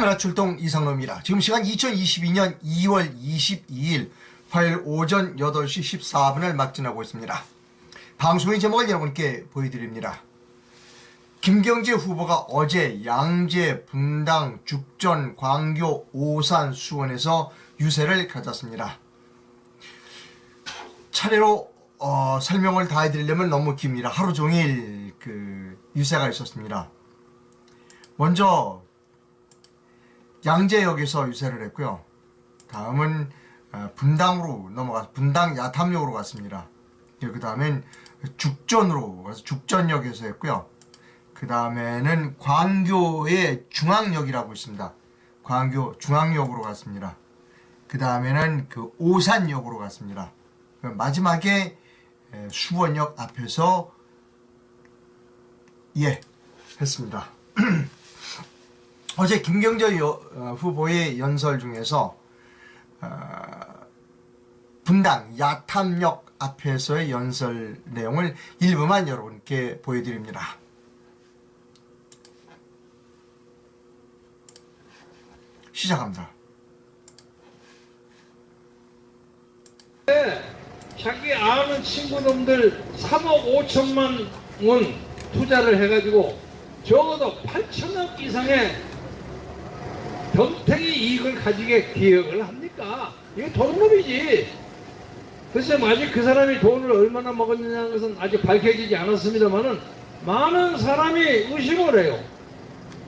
카메라 출동 이상로입니다. 지금 시간 2022년 2월 22일 화요일 오전 8시 14분을 막 지나고 있습니다. 방송의 제목을 여러분께 보여드립니다. 김경재 후보가 어제 양재, 분당, 죽전, 광교, 오산, 수원에서 유세를 가졌습니다. 차례로 어, 설명을 다 해드리려면 너무 깁니다. 하루 종일 그 유세가 있었습니다. 먼저 양재역에서 유세를 했고요. 다음은 어, 분당으로 넘어가 분당 야탐역으로 갔습니다. 그 다음엔 죽전으로 가서 죽전역에서 했고요. 그 다음에는 광교의 중앙역이라고 있습니다. 광교 중앙역으로 갔습니다. 그 다음에는 그 오산역으로 갔습니다. 그 마지막에 에, 수원역 앞에서 예 했습니다. 어제 김경재 여- 어, 후보의 연설 중에서 어, 분당 야탐역 앞에서의 연설 내용을 일부만 여러분께 보여드립니다. 시작합니다. 자기 아는 친구놈들 3억 5천만 원 투자를 해가지고 적어도 8천억 이상의 변태의 이익을 가지게 기획을 합니까? 이게 도둑놈이지. 글쎄 아직 그 사람이 돈을 얼마나 먹었느냐는 것은 아직 밝혀지지 않았습니다만은 많은 사람이 의심을 해요.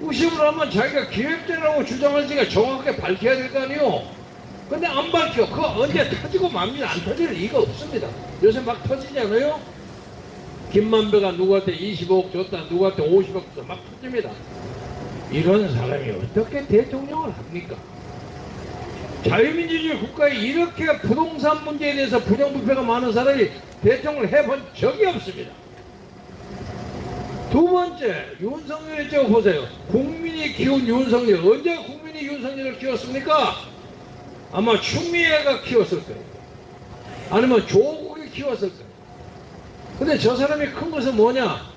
의심을 하면 자기가 기획자라고 주장하지가 정확하게 밝혀야 될 거 아니요. 근데 안 밝혀. 그거 언제 터지고 맙니다. 안 터질 리가 없습니다. 요새 막 터지지 않아요? 김만배가 누구한테 25억 줬다, 누구한테 50억 줬다, 막 터집니다. 이런 사람이 어떻게 대통령을 합니까? 자유민주주의 국가에 이렇게 부동산 문제에 대해서 부정부패가 많은 사람이 대통령을 해본 적이 없습니다. 두 번째, 윤석열의 저 보세요. 국민이 키운 윤석열. 언제 국민이 윤석열을 키웠습니까? 아마 추미애가 키웠을 거예요. 아니면 조국이 키웠을 거예요. 근데 저 사람이 큰 것은 뭐냐?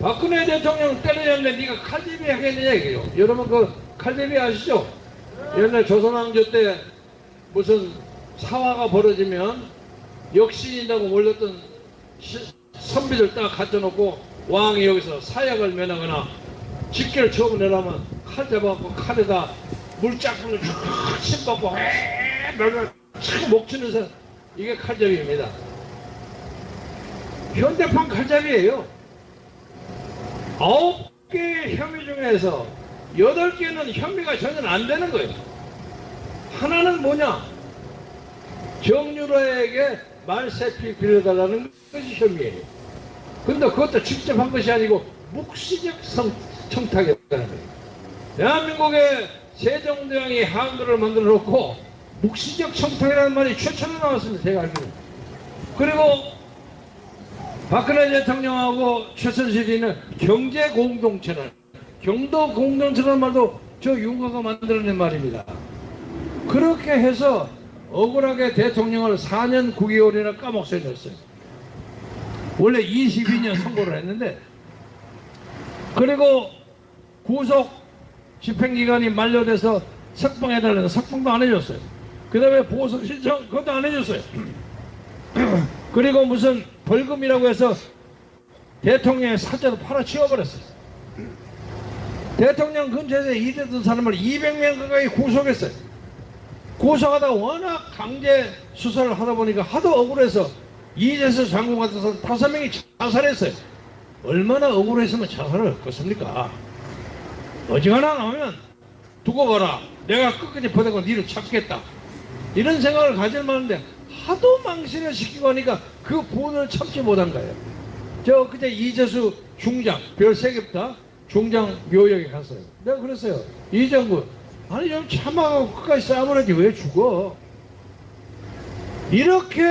박근혜 대통령 때려졌는데 네가 칼제비 하겠느냐 이게요. 여러분 그 칼제비 아시죠? 옛날 조선왕조 때 무슨 사화가 벌어지면 역신이라고 몰렸던 시- 선비들 딱 갖다 놓고 왕이 여기서 사약을 면하거나 직결 처분해라면 칼 잡아갖고 칼에다 물짝불을 쫙 침받고 mer면 목 치는 사람 이게 칼잡이입니다. 현대판 칼잡이에요. 아홉 개의 혐의 중에서 여덟 개는 혐의가 전혀 안 되는 거예요. 하나는 뭐냐? 정유라에게 말세피 빌려달라는 것이 혐의예요. 근데 그것도 직접 한 것이 아니고 묵시적 성, 청탁이라는 거예요. 대한민국의 세종대왕이 한글을 만들어 놓고 묵시적 청탁이라는 말이 최초로 나왔습니다. 제가 알기로는. 그리고 박근혜 대통령하고 최순실이는 경제 공동체를 경도 공동체라는 말도 저 윤가가 만들어낸 말입니다. 그렇게 해서 억울하게 대통령을 4년 9개월이나 까먹어야 됐어요. 원래 22년 선고를 했는데 그리고 구속 집행기간이 만료돼서 석방해달라는 석방도 안 해줬어요. 그 다음에 보석 신청 그것도 안 해줬어요. 그리고 무슨 벌금이라고 해서 대통령의 사자도 팔아 치워버렸어요. 대통령 근처에서 일했던 사람을 200명 가까이 구속했어요. 구속하다가 워낙 강제 수사를 하다 보니까 하도 억울해서 이재수 장군 같은 다섯 명이 자살했어요. 얼마나 억울했으면 자살을 했겠습니까? 어지간한 하면 두고 봐라. 내가 끝까지 버티고 니를 찾겠다. 이런 생각을 가질 만한데 하도 망신을 시키고 하니까 그 분을 참지 못한 거예요. 저 그때 이재수 중장 별 세 개부터 중장 묘역에 갔어요. 내가 그랬어요. 이정구 아니 좀 참아가고 끝까지 싸움을 하지 왜 죽어? 이렇게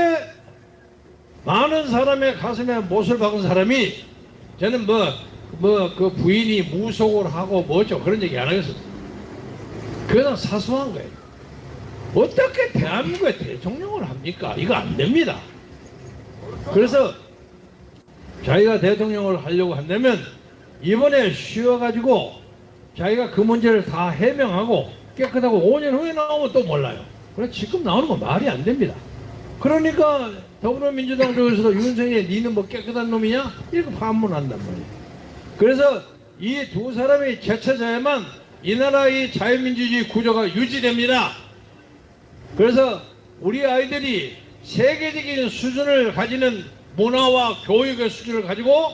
많은 사람의 가슴에 못을 박은 사람이 저는 뭐 뭐 그 부인이 무속을 하고 뭐죠 그런 얘기 안 하겠습니다. 그건 사소한 거예요. 어떻게 대한민국의 대통령을 합니까? 이거 안 됩니다. 그래서 자기가 대통령을 하려고 한다면 이번에 쉬어가지고 자기가 그 문제를 다 해명하고 깨끗하고 5년 후에 나오면 또 몰라요. 그래 지금 나오는 건 말이 안 됩니다. 그러니까 더불어민주당 쪽에서도 윤석열 니는 뭐 깨끗한 놈이냐? 이렇게 반문한단 말이에요. 그래서 이 두 사람이 제쳐져야만 이 나라의 자유민주주의 구조가 유지됩니다. 그래서 우리 아이들이 세계적인 수준을 가지는 문화와 교육의 수준을 가지고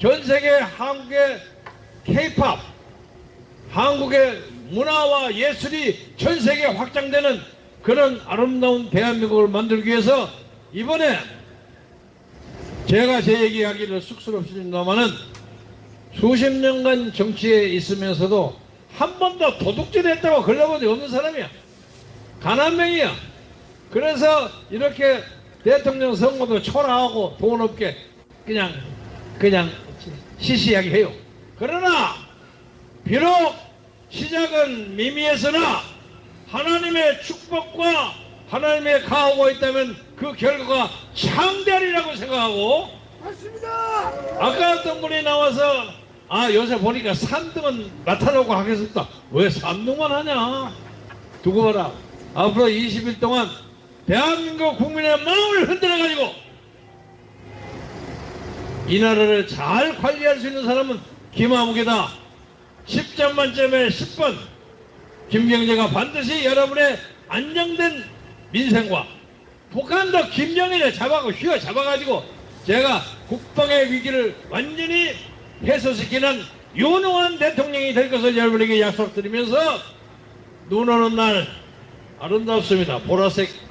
전 세계 한국의 K-팝, 한국의 문화와 예술이 전 세계에 확장되는 그런 아름다운 대한민국을 만들기 위해서 이번에 제가 제 얘기하기를 쑥스럽습니다만은 수십 년간 정치에 있으면서도 한 번도 도둑질 했다고 걸려본 적 없는 사람이야. 가난명이야. 그래서 이렇게 대통령 선거도 초라하고 돈 없게 그냥 그냥 시시하게 해요. 그러나 비록 시작은 미미했으나 하나님의 축복과 하나님의 가호가 있다면 그 결과가 창대하리라고 생각하고 맞습니다. 아까 어떤 분이 나와서 아 요새 보니까 3등은 나타나고 하겠습니다. 왜 3등만 하냐? 두고 봐라. 앞으로 20일 동안 대한민국 국민의 마음을 흔들어가지고 이 나라를 잘 관리할 수 있는 사람은 김아무개다. 10점 만점에 10번. 김경재가 반드시 여러분의 안정된 민생과 북한도 김정일을 잡아고 휘어 잡아가지고 제가 국방의 위기를 완전히 해소시키는 유능한 대통령이 될 것을 여러분에게 약속드리면서 눈 오는 날 아름답습니다. 보라색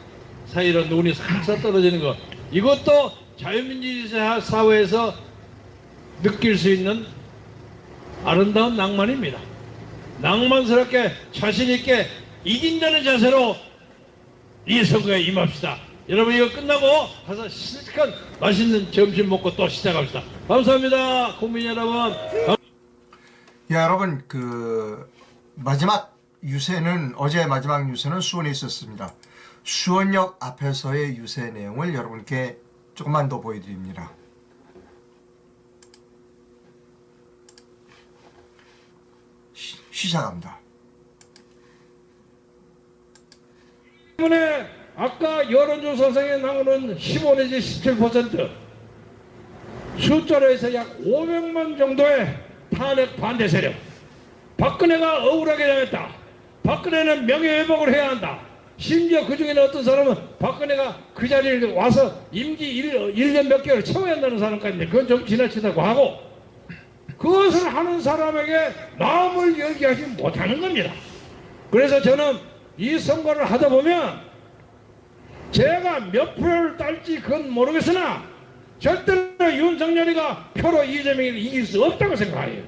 사이로 눈이 싹싹 떨어지는 것. 이것도 자유민주주의 사- 사회에서 느낄 수 있는 아름다운 낭만입니다. 낭만스럽게 자신있게 이긴다는 자세로 이 선거에 임합시다. 여러분 이거 끝나고 가서 실컷 맛있는 점심 먹고 또 시작합시다. 감사합니다. 국민 여러분. 야, 여러분 그 마지막 유세는 어제 마지막 유세는 수원에 있었습니다. 수원역 앞에서의 유세 내용을 여러분께 조금만 더 보여드립니다. 시, 시작합니다. 때문에 아까 여론조사상에 나오는 15 내지 17% 숫자로 해서 약 500만 정도의 탄핵 반대 세력 박근혜가 억울하게 당했다 박근혜는 명예회복을 해야 한다 심지어 그 중에는 어떤 사람은 박근혜가 그 자리에 와서 임기 1, 1년 몇 개월 채워야 한다는 사람까지 그건 좀 지나치다고 하고 그것을 하는 사람에게 마음을 열게 하지 못하는 겁니다 그래서 저는 이 선거를 하다 보면 제가 몇 표를 딸지 그건 모르겠으나 절대로 윤석열이가 표로 이재명을 이길 수 없다고 생각해요.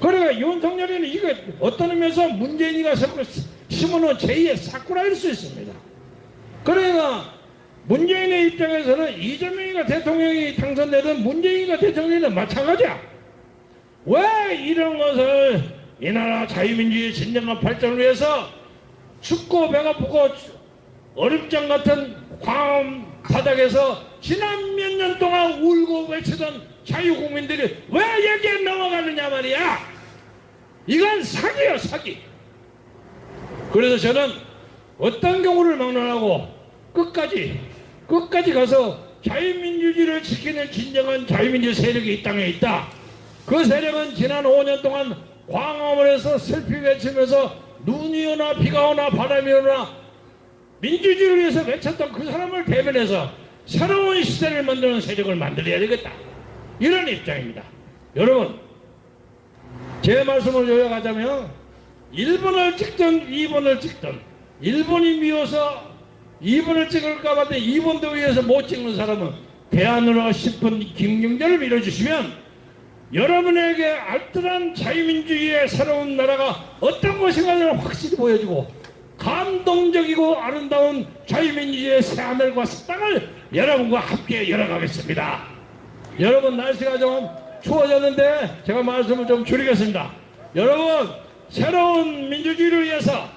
그러니까 윤석열이는 이거 어떤 의미에서 문재인이가 심어 놓은 제2의 사쿠라일 수 있습니다. 그러니까 문재인의 입장에서는 이재명이가 대통령이 당선되든 문재인이가 대통령이든 마찬가지야. 왜 이런 것을 이 나라 자유민주주의 진정한 발전을 위해서 춥고 배가 고고 얼음장 같은 광화문 바닥에서 지난 몇 년 동안 울고 외치던 자유국민들이 왜 여기에 넘어가느냐 말이야. 이건 사기야 사기. 그래서 저는 어떤 경우를 막론하고 끝까지 끝까지 가서 자유민주주의를 지키는 진정한 자유민주 세력이 이 땅에 있다. 그 세력은 지난 5년 동안 광화문 에서 슬피 외치면서 눈이 오나 비가 오나 바람이 오나 민주주의를 위해서 외쳤던 그 사람을 대변해서 새로운 시대를 만드는 세력을 만들어야 되겠다. 이런 입장입니다. 여러분, 제 말씀을 요약하자면 1번을 찍든 2번을 찍든 1번이 미워서 2번을 찍을까 봤더니 2번도 위해서 못 찍는 사람은 대안으로 싶은 김경재를 밀어주시면 여러분에게 알뜰한 자유민주주의의 새로운 나라가 어떤 것인가를 확실히 보여주고 감동적이고 아름다운 자유민주주의의 새하늘과 새 땅을 여러분과 함께 열어가겠습니다. 여러분 날씨가 좀 추워졌는데 제가 말씀을 좀 줄이겠습니다. 여러분 새로운 민주주의를 위해서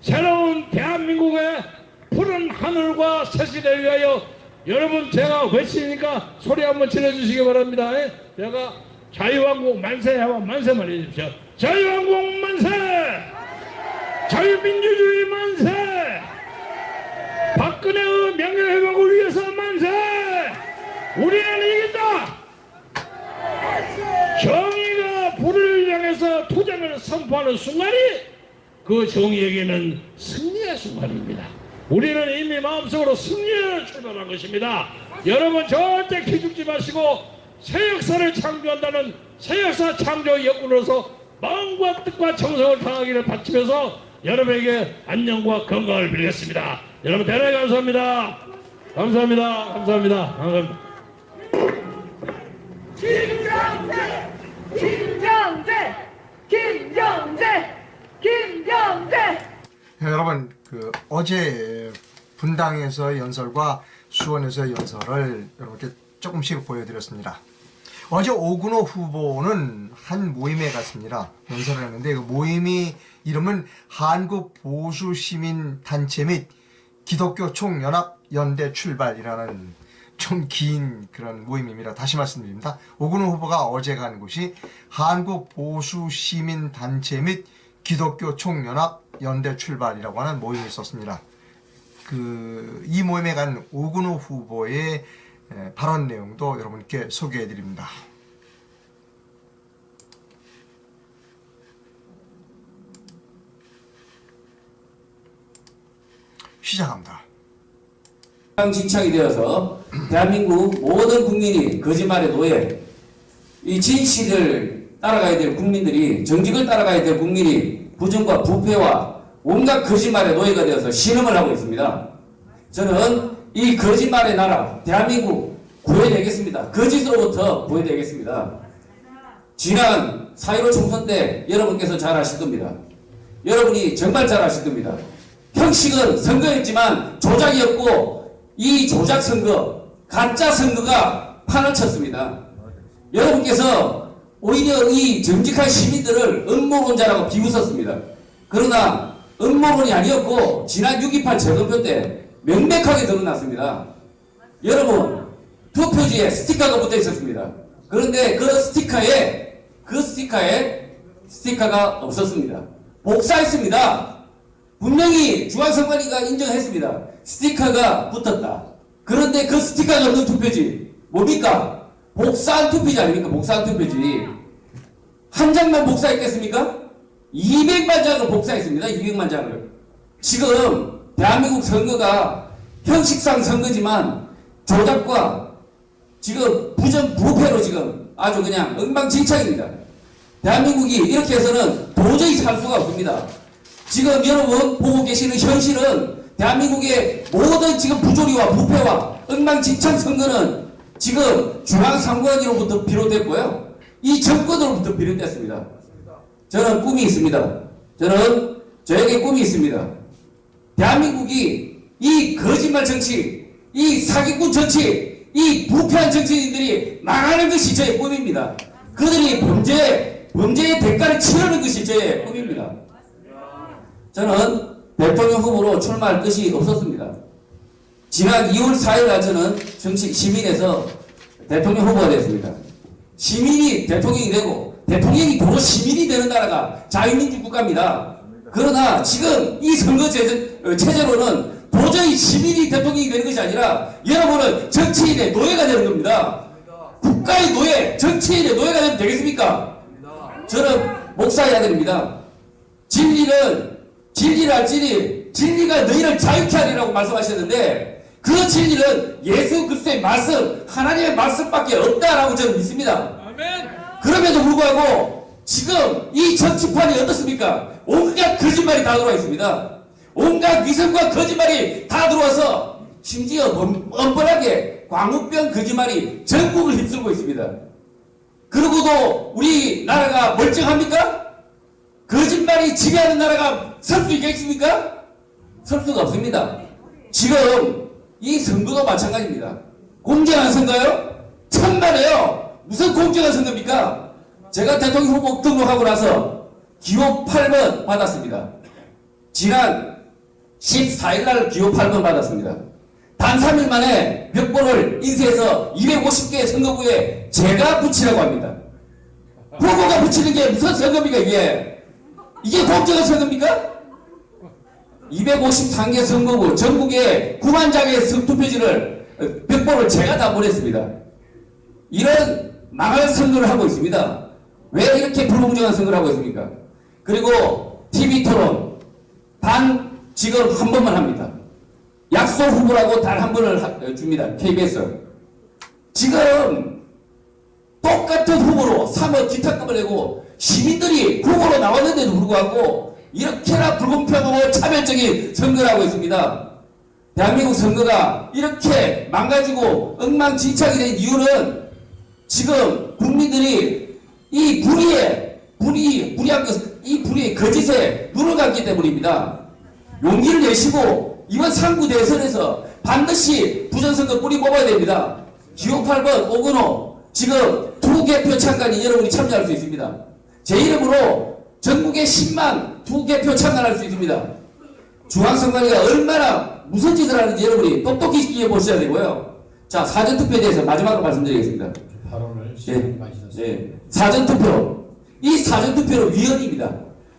새로운 대한민국의 푸른 하늘과 새 시대를 위하여 여러분 제가 외치니까 소리 한번 질러주시기 바랍니다. 제가 자유왕국 만세 하고 만세만 해주십시오. 자유한국 만세! 자유민주주의 만세! 박근혜의 명예회복을 위해서 만세! 우리는 이긴다! 정의가 불을 투쟁을 선포하는 순간이 그 정의에게는 승리의 순간입니다. 우리는 이미 마음속으로 승리를 출발한 것입니다. 여러분 절대 기죽지 마시고 새 역사를 창조한다는 새 역사 창조 여군으로서 마음과 뜻과 정성을 다하기를 바치면서 여러분에게 안녕과 건강을 빌겠습니다. 여러분 대단히 감사합니다. 감사합니다. 감사합니다. 감사합니다. 김정재! 네, 여러분 그 어제 분당에서 연설과 수원에서 연설을 여러분께 조금씩 보여드렸습니다. 어제 오근호 후보는 한 모임에 갔습니다. 연설을 했는데 그 모임이 이름은 한국 보수 시민 단체 및 기독교 총연합 연대 출발이라는 좀 긴 그런 모임입니다. 다시 말씀드립니다. 오근호 후보가 어제 간 곳이 한국 보수 시민 단체 및 기독교 총연합 연대 출발이라고 하는 모임이 있었습니다. 그 이 모임에 간 오근호 후보의 에, 발언 내용도 여러분께 소개해 드립니다. 시작합니다. 진창이 되어서 대한민국 모든 국민이 거짓말의 노예, 이 진실을 따라가야 될 국민들이 정직을 따라가야 될 국민이 부정과 부패와 온갖 거짓말의 노예가 되어서 신음을 하고 있습니다. 저는 이 거짓말의 나라 대한민국 구해내겠습니다. 거짓으로부터 구해내겠습니다. 지난 4.15 총선 때 여러분께서 잘 아실 겁니다. 여러분이 정말 잘 아실 겁니다. 형식은 선거였지만 조작이었고 이 조작 선거, 가짜 선거가 판을 쳤습니다. 여러분께서 오히려 이 정직한 시민들을 음모론자라고 비웃었습니다. 그러나 음모론이 아니었고 지난 6.28 재검표 때 명백하게 드러났습니다. 여러분 투표지에 스티커가 붙어 있었습니다. 그런데 그 스티커에 그 스티커에 스티커가 없었습니다. 복사했습니다. 분명히 중앙선관위가 인정했습니다. 스티커가 붙었다. 그런데 그 스티커가 없는 투표지 뭡니까? 복사한 투표지 아닙니까? 복사한 투표지. 한 장만 복사했겠습니까? 200만 장을 복사했습니다. 200만 장을. 지금 대한민국 선거가 형식상 선거지만 조작과 지금 부정 부패로 지금 아주 그냥 엉망진창입니다. 대한민국이 이렇게 해서는 도저히 살 수가 없습니다. 지금 여러분 보고 계시는 현실은 대한민국의 모든 지금 부조리와 부패와 엉망진창 선거는 지금 중앙선관위로부터 비롯됐고요. 이 정권으로부터 비롯됐습니다. 저는 꿈이 있습니다. 저는 저에게 꿈이 있습니다. 대한민국이 이 거짓말 정치, 이 사기꾼 정치, 이 부패한 정치인들이 망하는 것이 저의 꿈입니다. 그들이 범죄, 범죄의 대가를 치르는 것이 저의 꿈입니다. 저는 대통령 후보로 출마할 뜻이 없었습니다. 지난 2월 4일 날 저는 정치 시민에서 대통령 후보가 됐습니다. 시민이 대통령이 되고 대통령이 도로 시민이 되는 나라가 자유민주 국가입니다. 그러나 지금 이 선거 제- 어, 체제로는 도저히 시민이 대통령이 되는 것이 아니라 여러분은 정치인의 노예가 되는 겁니다. 국가의 노예, 정치인의 노예가 되면 되겠습니까? 저는 목사의 아들입니다. 진리는 진리를 알지니 진리가 너희를 자유케 하리라고 말씀하셨는데 그 진리는 예수 그리스도의 말씀 하나님의 말씀밖에 없다라고 저는 믿습니다. 그럼에도 불구하고 지금 이 정치판이 어떻습니까? 온갖 거짓말이 다 들어와 있습니다. 온갖 위선과 거짓말이 다 들어와서 심지어 뻔- 뻔뻔하게 광우병 거짓말이 전국을 휩쓸고 있습니다. 그러고도 우리 나라가 멀쩡합니까? 거짓말이 지배하는 나라가 설 수 있겠습니까? 설 수가 없습니다. 지금 이 선거도 마찬가지입니다. 공정한 선거요? 참말이에요. 무슨 공정한 선거입니까? 제가 대통령 후보 등록하고 나서 기호 8번 받았습니다. 지난 14일 날 기호 8번 받았습니다. 단 3일 만에 몇 번을 인쇄해서 250개 선거구에 제가 붙이라고 합니다. 후보가 붙이는 게 무슨 선거입니까 이게? 이게 공정한 선거입니까? 253개 선거구 전국에 9만 장의 투표지를 어, 벽보를 제가 다 보냈습니다. 이런 망할 선거를 하고 있습니다. 왜 이렇게 불공정한 선거를 하고 있습니까? 그리고 TV 토론 단 지금 한 번만 합니다. 약속 후보라고 단 한 번을 하- 줍니다. KBS. 지금 똑같은 후보로 3억 기탁금을 내고 시민들이 후보로 나왔는데도 불구하고 이렇게나 불공평하고 차별적인 선거를 하고 있습니다. 대한민국 선거가 이렇게 망가지고 엉망진창이 된 이유는 지금 국민들이 이 불의에 불의 불의한 것, 이 불의의 거짓에 눈을 감기 때문입니다. 용기를 내시고 이번 3구 대선에서 반드시 부정선거 뿌리 뽑아야 됩니다. 기호 8번 오건호 지금 투개표 참관인 여러분이 참여할 수 있습니다. 제 이름으로 전국에 10만 투개표 참관할 수 있습니다. 중앙선관위가 얼마나 무슨 짓을 하는지 여러분이 똑똑히 지켜보셔야 되고요. 자, 사전투표에 대해서 마지막으로 말씀드리겠습니다. 발언을 예. 예. 사전투표. 이 사전투표는 위헌입니다.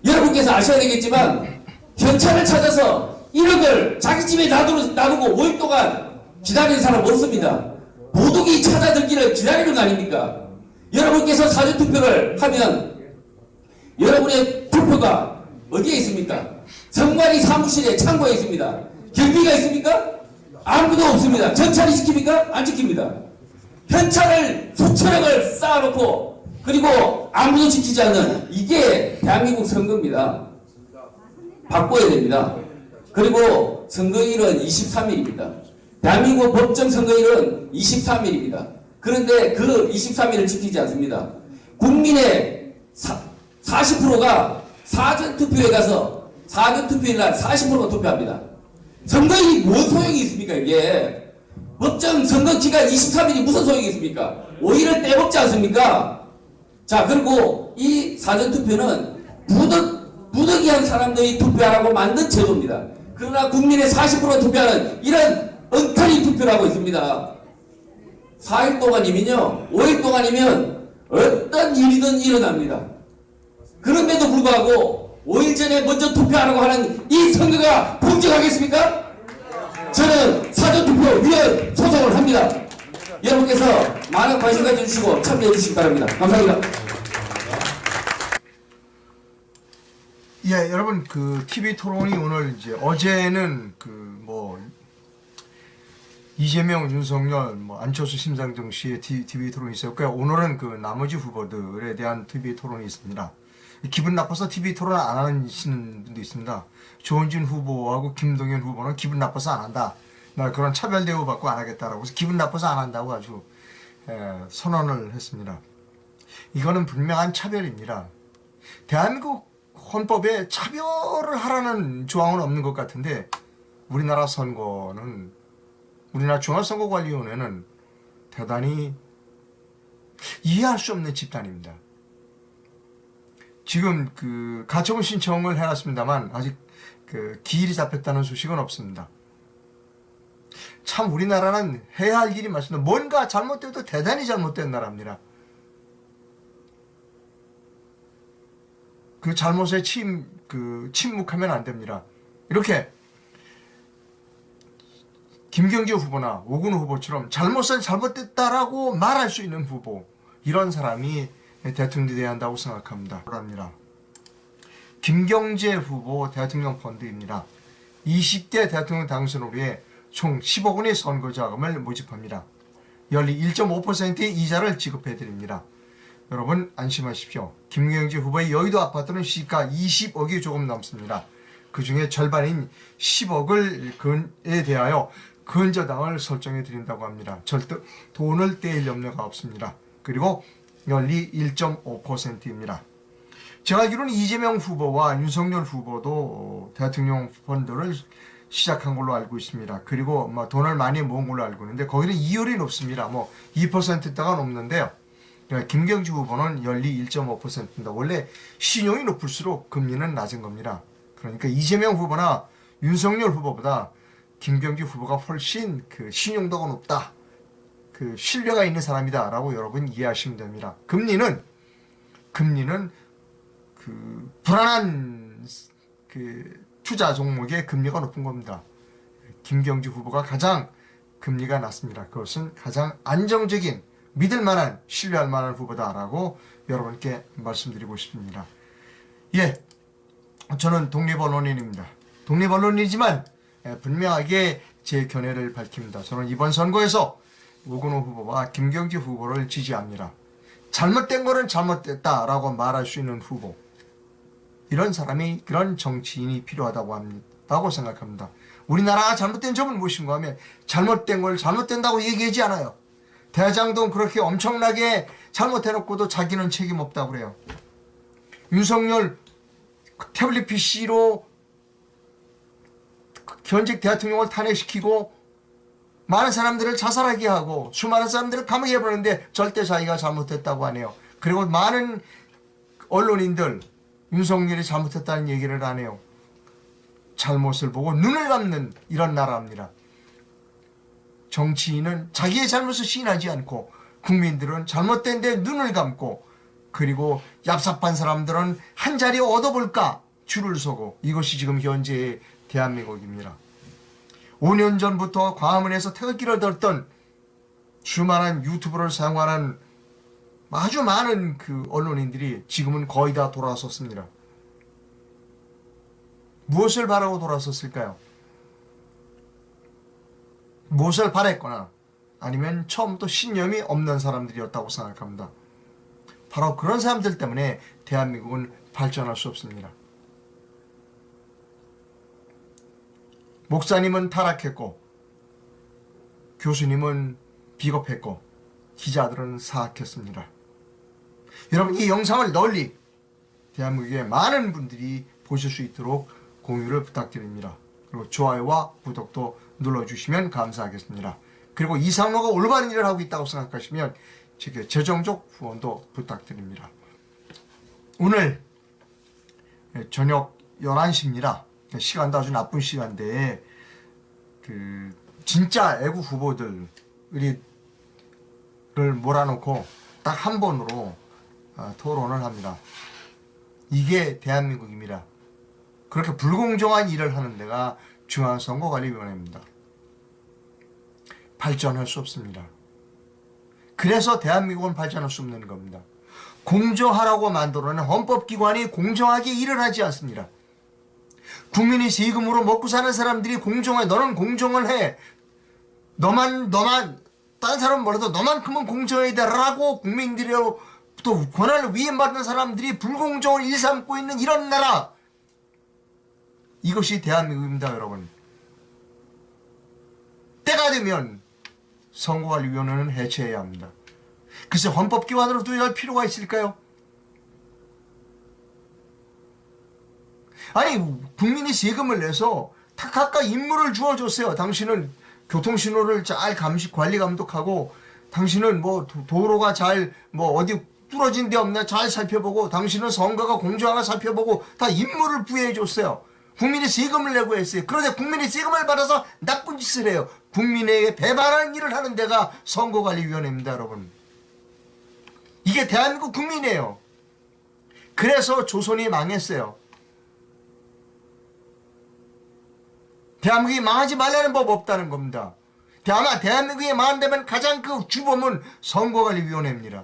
여러분께서 아셔야 되겠지만, 경찰을 찾아서 1억을 자기 집에 놔두고, 놔두고 5일 동안 기다리는 사람 없습니다. 도둑이 찾아들기를 기다리는 거 아닙니까? 여러분께서 사전투표를 하면, 여러분의 투표가 어디에 있습니까? 선관위 사무실에 창고에 있습니다. 경비가 있습니까? 아무도 없습니다. 경찰이 지킵니까? 안 지킵니다. 현찰을 수천억을 쌓아놓고 그리고 아무도 지키지 않는 이게 대한민국 선거입니다. 바꿔야 됩니다. 그리고 선거일은 23일입니다. 대한민국 법정 선거일은 23일입니다. 그런데 그 23일을 지키지 않습니다. 국민의 40%가 사전투표에 가서 사전투표일 날 40%가 투표합니다. 선거일이 뭔 소용이 있습니까 이게? 법정 선거 기간 23일이 무슨 소용이 있습니까? 5일을 떼먹지 않습니까? 자, 그리고 이 사전투표는 부득, 부득이한 사람들이 투표하라고 만든 제도입니다. 그러나 국민의 40% 투표하는 이런 엉터리 투표를 하고 있습니다. 4일 동안이면요, 5일 동안이면 어떤 일이든 일어납니다. 그럼에도 불구하고 5일 전에 먼저 투표하라고 하는 이 선거가 공정하겠습니까? 저는 사전투표 위헌 소송을 합니다. 여러분께서 많은 관심 가져주시고 참여해 주시기 바랍니다. 감사합니다. 예, 여러분 그 TV 토론이 오늘 이제 어제는 그뭐 이재명, 윤석열, 뭐 안철수, 심상정 씨의 TV 토론이 있었고요. 오늘은 그 나머지 후보들에 대한 TV 토론이 있습니다. 기분 나빠서 TV 토론 안 하시는 분도 있습니다. 조은진 후보하고 김동연 후보는 기분 나빠서 안 한다. 나 그런 차별 대우 받고 안 하겠다라고 해서 기분 나빠서 안 한다고 아주 에, 선언을 했습니다. 이거는 분명한 차별입니다. 대한민국 헌법에 차별을 하라는 조항은 없는 것 같은데 우리나라 선거는 우리나라 중앙선거관리위원회는 대단히 이해할 수 없는 집단입니다. 지금 그 가처분 신청을 해놨습니다만 아직 그 기일이 잡혔다는 소식은 없습니다. 참 우리나라는 해야 할 일이 많습니다. 뭔가 잘못돼도 대단히 잘못된 나라입니다. 그 잘못에 침, 그, 침묵하면 안 됩니다. 이렇게, 김경재 후보나 오근호 후보처럼 잘못은 잘못됐다라고 말할 수 있는 후보, 이런 사람이 대통령이 돼야 한다고 생각합니다. 합니다. 김경재 후보 대통령 펀드입니다. 20대 대통령 당선을 위해 총 10억 원의 선거 자금을 모집합니다. 연리 1.5%의 이자를 지급해 드립니다. 여러분 안심하십시오. 김경재 후보의 여의도 아파트는 시가 20억이 조금 넘습니다. 그 중에 절반인 10억을 근에 대하여 근저당을 설정해 드린다고 합니다. 절대 돈을 떼일 염려가 없습니다. 그리고 연리 1.5%입니다. 제가 알기로는 이재명 후보와 윤석열 후보도 대통령 펀드를 시작한 걸로 알고 있습니다. 그리고 뭐 돈을 많이 모은 걸로 알고 있는데 거기는 이율이 높습니다. 뭐 2%대가 넘는데요. 그러니까 김경주 후보는 연리 1.5%입니다. 원래 신용이 높을수록 금리는 낮은 겁니다. 그러니까 이재명 후보나 윤석열 후보보다 김경주 후보가 훨씬 그 신용도가 높다. 그 신뢰가 있는 사람이다라고 여러분 이해하시면 됩니다. 금리는 금리는 그 불안한 그 투자 종목의 금리가 높은 겁니다. 김경주 후보가 가장 금리가 낮습니다. 그것은 가장 안정적인 믿을 만한 신뢰할 만한 후보다라고 여러분께 말씀드리고 싶습니다. 예, 저는 독립 언론인입니다. 독립 언론이지만 예, 분명하게 제 견해를 밝힙니다. 저는 이번 선거에서 우근호 후보와 김경주 후보를 지지합니다. 잘못된 거는 잘못됐다라고 말할 수 있는 후보. 이런 사람이 그런 정치인이 필요하다고 합니다고 생각합니다. 우리나라가 잘못된 점은 무엇인가 하면 잘못된 걸 잘못된다고 얘기하지 않아요. 대장동 그렇게 엄청나게 잘못해놓고도 자기는 책임 없다고 그래요. 윤석열 태블릿 PC로 현직 대통령을 탄핵시키고 많은 사람들을 자살하게 하고 수많은 사람들을 감옥에 보내는데 절대 자기가 잘못했다고 하네요. 그리고 많은 언론인들 윤석열이 잘못했다는 얘기를 안 해요. 잘못을 보고 눈을 감는 이런 나라입니다. 정치인은 자기의 잘못을 시인하지 않고 국민들은 잘못된 데 눈을 감고 그리고 얍삽한 사람들은 한 자리 얻어볼까 줄을 서고 이것이 지금 현재의 대한민국입니다. 5년 전부터 광화문에서 태극기를 들었던 수많은 유튜브를 사용하는 아주 많은 그 언론인들이 지금은 거의 다 돌아섰습니다. 무엇을 바라고 돌아섰을까요? 무엇을 바랬거나 아니면 처음부터 신념이 없는 사람들이었다고 생각합니다. 바로 그런 사람들 때문에 대한민국은 발전할 수 없습니다. 목사님은 타락했고 교수님은 비겁했고 기자들은 사악했습니다. 여러분 이 영상을 널리 대한민국의 많은 분들이 보실 수 있도록 공유를 부탁드립니다. 그리고 좋아요와 구독도 눌러주시면 감사하겠습니다. 그리고 이상로가 올바른 일을 하고 있다고 생각하시면 제게 재정적 후원도 부탁드립니다. 오늘 저녁 11시입니다. 시간도 아주 나쁜 시간대에 그 진짜 애국 후보들을 몰아놓고 딱 한 번으로 어, 토론을 합니다. 이게 대한민국입니다. 그렇게 불공정한 일을 하는 데가 중앙선거관리위원회입니다. 발전할 수 없습니다. 그래서 대한민국은 발전할 수 없는 겁니다. 공정하라고 만들어낸 헌법기관이 공정하게 일을 하지 않습니다. 국민이 세금으로 먹고 사는 사람들이 공정해. 너는 공정을 해. 너만, 너만, 딴 사람 몰라도 너만큼은 공정해야 되라고 또 권한을 위임받는 사람들이 불공정을 일삼고 있는 이런 나라. 이것이 대한민국입니다, 여러분. 때가 되면 선거관리위원회는 해체해야 합니다. 글쎄 헌법 기관으로 두할 필요가 있을까요? 아니 국민이 세금을 내서 다 각각 임무를 주어줬어요. 당신은 교통신호를 잘 감시 관리 감독하고 당신은 뭐 도- 도로가 잘 뭐 어디 뚫어진 데 없나 잘 살펴보고 당신은 선거가 공정하게 살펴보고 다 임무를 부여해 줬어요. 국민이 세금을 내고 했어요. 그런데 국민이 세금을 받아서 나쁜 짓을 해요. 국민에게 배반하는 일을 하는 데가 선거관리위원회입니다, 여러분. 이게 대한민국 국민이에요. 그래서 조선이 망했어요. 대한민국이 망하지 말라는 법 없다는 겁니다. 아마 대한민국이 망한다면 가장 그 주범은 선거관리위원회입니다.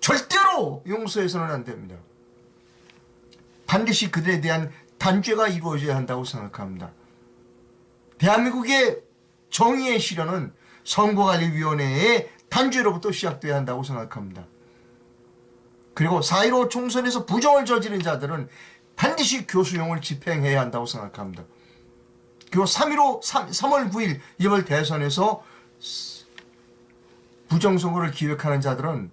절대로 용서해서는 안 됩니다. 반드시 그들에 대한 단죄가 이루어져야 한다고 생각합니다. 대한민국의 정의의 실현은 선거관리위원회의 단죄로부터 시작돼야 한다고 생각합니다. 그리고 4.15 총선에서 부정을 저지른 자들은 반드시 교수용을 집행해야 한다고 생각합니다. 그리고 3.15, 3, 3월 9일 이번 대선에서 부정선거를 기획하는 자들은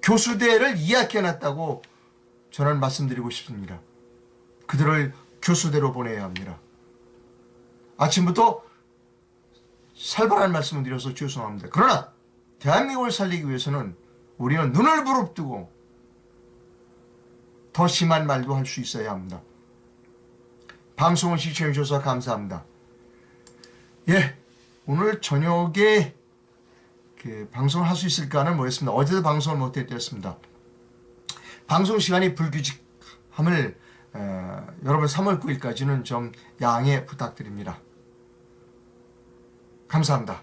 교수대를 이야기해놨다고 저는 말씀드리고 싶습니다. 그들을 교수대로 보내야 합니다. 아침부터 살벌한 말씀을 드려서 죄송합니다. 그러나 대한민국을 살리기 위해서는 우리는 눈을 부릅뜨고 더 심한 말도 할 수 있어야 합니다. 방송을 시청해 주셔서 감사합니다. 예, 오늘 저녁에 그 방송을 할 수 있을까는 모르겠습니다. 어제도 방송을 못했습니다. 방송 시간이 불규칙함을 어, 여러분 3월 9일까지는 좀 양해 부탁드립니다. 감사합니다.